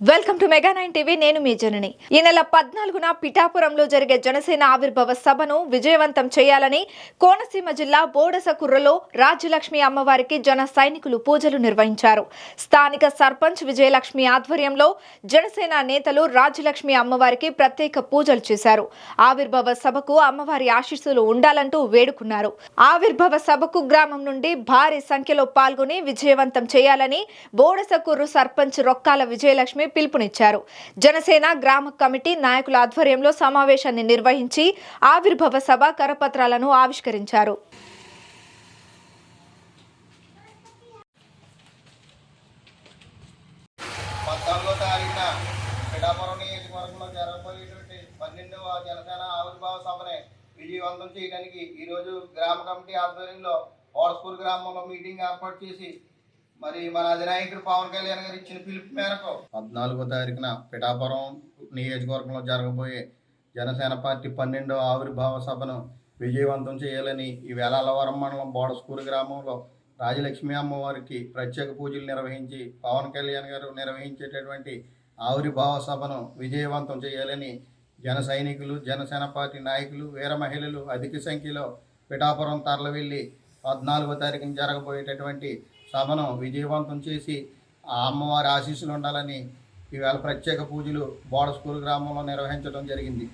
Welcome to mega nine TV నేను మీ జనని. ఈ నెల పద్నాలుగున పిఠాపురంలో జరిగే జనసేన ఆవిర్భావ సభను విజయవంతం చేయాలని కోనసీమ జిల్లా బోడసకుర్రలో రాజ్యలక్ష్మి అమ్మవారికి జన సైనికులు పూజలు నిర్వహించారు. స్థానిక సర్పంచ్ విజయలక్ష్మి ఆధ్వర్యంలో జనసేన నేతలు రాజ్యలక్ష్మి అమ్మవారికి ప్రత్యేక పూజలు చేశారు. ఆవిర్భావ సభకు అమ్మవారి ఆశీస్సులు ఉండాలంటూ వేడుకున్నారు. ఆవిర్భావ సభకు గ్రామం నుండి భారీ సంఖ్యలో పాల్గొని విజయవంతం చేయాలని బోడసకూరు సర్పంచ్ రొక్కాల విజయలక్ష్మి పిలుపునిచ్చారు. జనసేన గ్రామ కమిటీ నాయకుల ఆధ్వర్యంలో సమావేశాన్ని నిర్వహించి ఆవిర్భవ సభ కరపత్రాలను ఆవిష్కరించారు. పంతొమ్మిదో తారీఖున పిఠాపురం నియోజకవర్గంలో జరగబోయేటువంటి పన్నెండవ జనసేన ఆవిర్భావ సభని విజయవంతం చేయడానికి ఈరోజు గ్రామ కమిటీ ఆధ్వర్యంలో ఓడస్కూల్ గ్రామంలో మీటింగ్ ఏర్పాటు చేసి మరి మన అధినాయకుడు పవన్ కళ్యాణ్ గారు ఇచ్చిన పిలుపు మేరకు పద్నాలుగో తారీఖున పిఠాపురం నియోజకవర్గంలో జరగబోయే జనసేన పార్టీ పన్నెండో ఆవిర్భావ సభను విజయవంతం చేయాలని ఈ వేలాలవరం మండలం బోడస్కూరు గ్రామంలో రాజలక్ష్మి అమ్మవారికి ప్రత్యేక పూజలు నిర్వహించి పవన్ కళ్యాణ్ గారు నిర్వహించేటటువంటి ఆవిర్భావ సభను విజయవంతం చేయాలని జన సైనికులు జనసేన పార్టీ నాయకులు వీర మహిళలు అధిక సంఖ్యలో పిఠాపురం తరలి వెళ్ళి పద్నాలుగో తారీఖున జరగబోయేటటువంటి సభను విజయవంతం చేసి ఆ అమ్మవారి ఆశీస్సులు ఉండాలని ఈవేళ ప్రత్యేక పూజలు బోడ స్కూల్ గ్రామంలో నిర్వహించడం జరిగింది.